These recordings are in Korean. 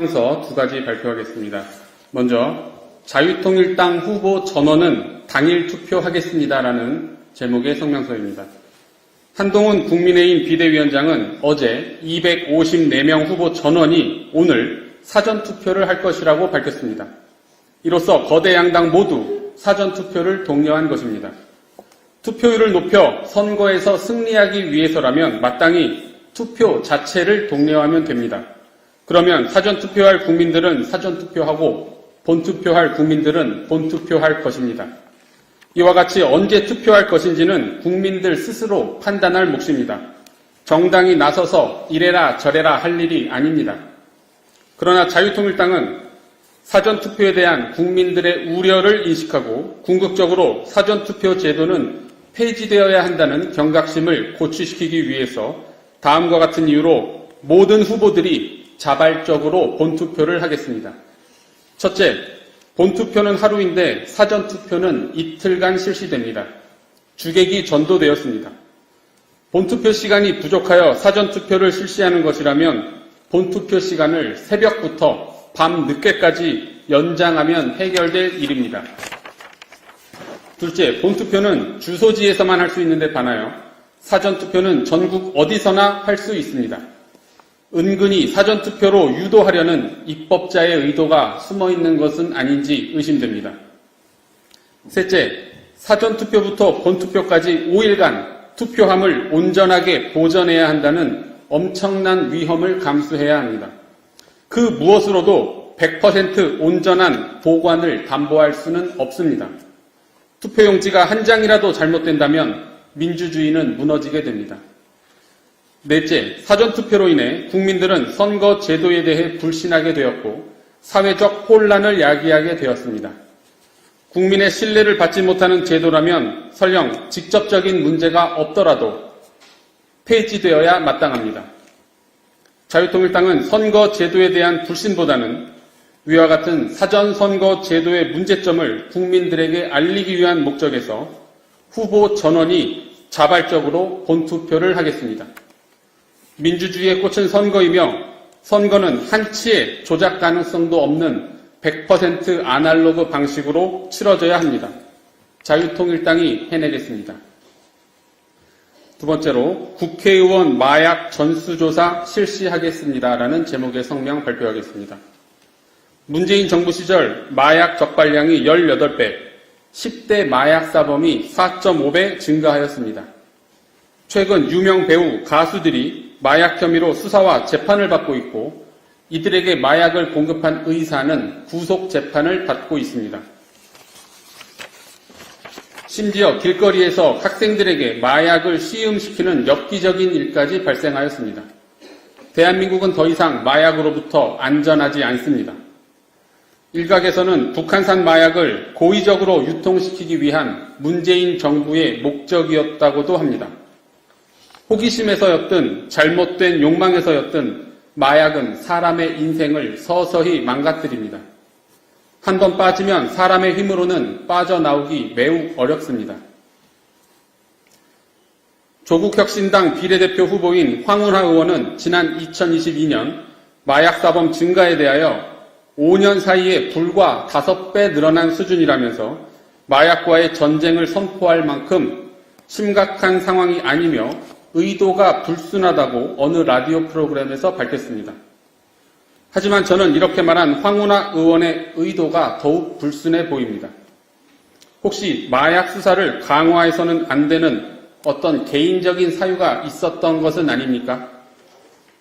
성명서 두 가지 발표하겠습니다. 먼저 자유통일당 후보 전원은 당일 투표하겠습니다라는 제목의 성명서입니다. 한동훈 국민의힘 비대위원장은 어제 254명 후보 전원이 오늘 사전 투표를 할 것이라고 밝혔습니다. 이로써 거대 양당 모두 사전 투표를 독려한 것입니다. 투표율을 높여 선거에서 승리하기 위해서라면 마땅히 투표 자체를 독려하면 됩니다. 그러면 사전 투표할 국민들은 사전 투표하고 본 투표할 국민들은 본 투표할 것입니다. 이와 같이 언제 투표할 것인지는 국민들 스스로 판단할 몫입니다. 정당이 나서서 이래라 저래라 할 일이 아닙니다. 그러나 자유통일당은 사전 투표에 대한 국민들의 우려를 인식하고 궁극적으로 사전 투표 제도는 폐지되어야 한다는 경각심을 고취시키기 위해서 다음과 같은 이유로 모든 후보들이 자발적으로 본투표를 하겠습니다. 첫째, 본투표는 하루인데 사전투표는 이틀간 실시됩니다. 주객이 전도되었습니다. 본투표 시간이 부족하여 사전투표를 실시하는 것이라면 본투표 시간을 새벽부터 밤 늦게까지 연장하면 해결될 일입니다. 둘째, 본투표는 주소지에서만 할 수 있는데 반하여 사전투표는 전국 어디서나 할 수 있습니다. 은근히 사전투표로 유도하려는 입법자의 의도가 숨어 있는 것은 아닌지 의심됩니다. 셋째, 사전투표부터 본투표까지 5일간 투표함을 온전하게 보전해야 한다는 엄청난 위험을 감수해야 합니다. 그 무엇으로도 100% 온전한 보관을 담보할 수는 없습니다. 투표용지가 한 장이라도 잘못된다면 민주주의는 무너지게 됩니다. 넷째, 사전투표로 인해 국민들은 선거 제도에 대해 불신하게 되었고 사회적 혼란을 야기하게 되었습니다. 국민의 신뢰를 받지 못하는 제도라면 설령 직접적인 문제가 없더라도 폐지되어야 마땅합니다. 자유통일당은 선거 제도에 대한 불신보다는 위와 같은 사전 선거 제도의 문제점을 국민들에게 알리기 위한 목적에서 후보 전원이 자발적으로 본투표를 하겠습니다. 민주주의의 꽃은 선거이며 선거는 한치의 조작 가능성도 없는 100% 아날로그 방식으로 치러져야 합니다. 자유통일당이 해내겠습니다. 두 번째로 국회의원 마약 전수조사 실시하겠습니다라는 제목의 성명 발표하겠습니다. 문재인 정부 시절 마약 적발량이 18배, 10대 마약 사범이 4.5배 증가하였습니다. 최근 유명 배우, 가수들이 마약 혐의로 수사와 재판을 받고 있고 이들에게 마약을 공급한 의사는 구속 재판을 받고 있습니다. 심지어 길거리에서 학생들에게 마약을 시음시키는 엽기적인 일까지 발생하였습니다. 대한민국은 더 이상 마약으로부터 안전하지 않습니다. 일각에서는 북한산 마약을 고의적으로 유통시키기 위한 문재인 정부의 목적이었다고도 합니다. 호기심에서였든 잘못된 욕망에서였든 마약은 사람의 인생을 서서히 망가뜨립니다. 한 번 빠지면 사람의 힘으로는 빠져나오기 매우 어렵습니다. 조국혁신당 비례대표 후보인 황운하 의원은 지난 2022년 마약사범 증가에 대하여 5년 사이에 불과 5배 늘어난 수준이라면서 마약과의 전쟁을 선포할 만큼 심각한 상황이 아니며 의도가 불순하다고 어느 라디오 프로그램에서 밝혔습니다. 하지만 저는 이렇게 말한 황운하 의원의 의도가 더욱 불순해 보입니다. 혹시 마약 수사를 강화해서는 안 되는 어떤 개인적인 사유가 있었던 것은 아닙니까?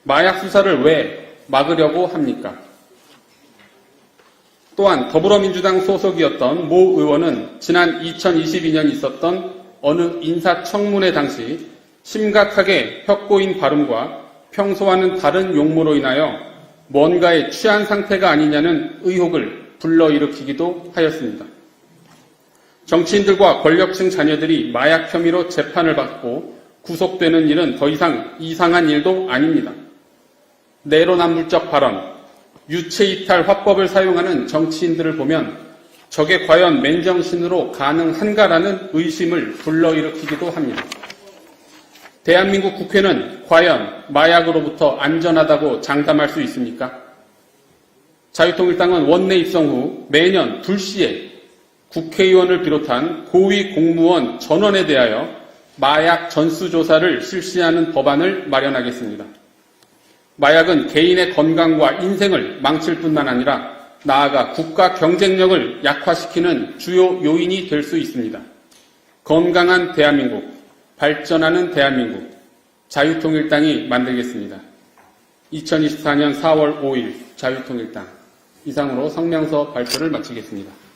마약 수사를 왜 막으려고 합니까? 또한 더불어민주당 소속이었던 모 의원은 지난 2022년 있었던 어느 인사청문회 당시 심각하게 혁고인 발음과 평소와는 다른 용모로 인하여 뭔가에 취한 상태가 아니냐는 의혹을 불러일으키기도 하였습니다. 정치인들과 권력층 자녀들이 마약 혐의로 재판을 받고 구속되는 일은 더 이상 이상한 일도 아닙니다. 내로남불적 발언, 유체이탈 화법을 사용하는 정치인들을 보면 저게 과연 맨정신으로 가능한가라는 의심을 불러일으키기도 합니다. 대한민국 국회는 과연 마약으로부터 안전하다고 장담할 수 있습니까? 자유통일당은 원내 입성 후 매년 불시에 국회의원을 비롯한 고위 공무원 전원에 대하여 마약 전수조사를 실시하는 법안을 마련하겠습니다. 마약은 개인의 건강과 인생을 망칠 뿐만 아니라 나아가 국가 경쟁력을 약화시키는 주요 요인이 될 수 있습니다. 건강한 대한민국, 발전하는 대한민국, 자유통일당이 만들겠습니다. 2024년 4월 5일 자유통일당 이상으로 성명서 발표를 마치겠습니다.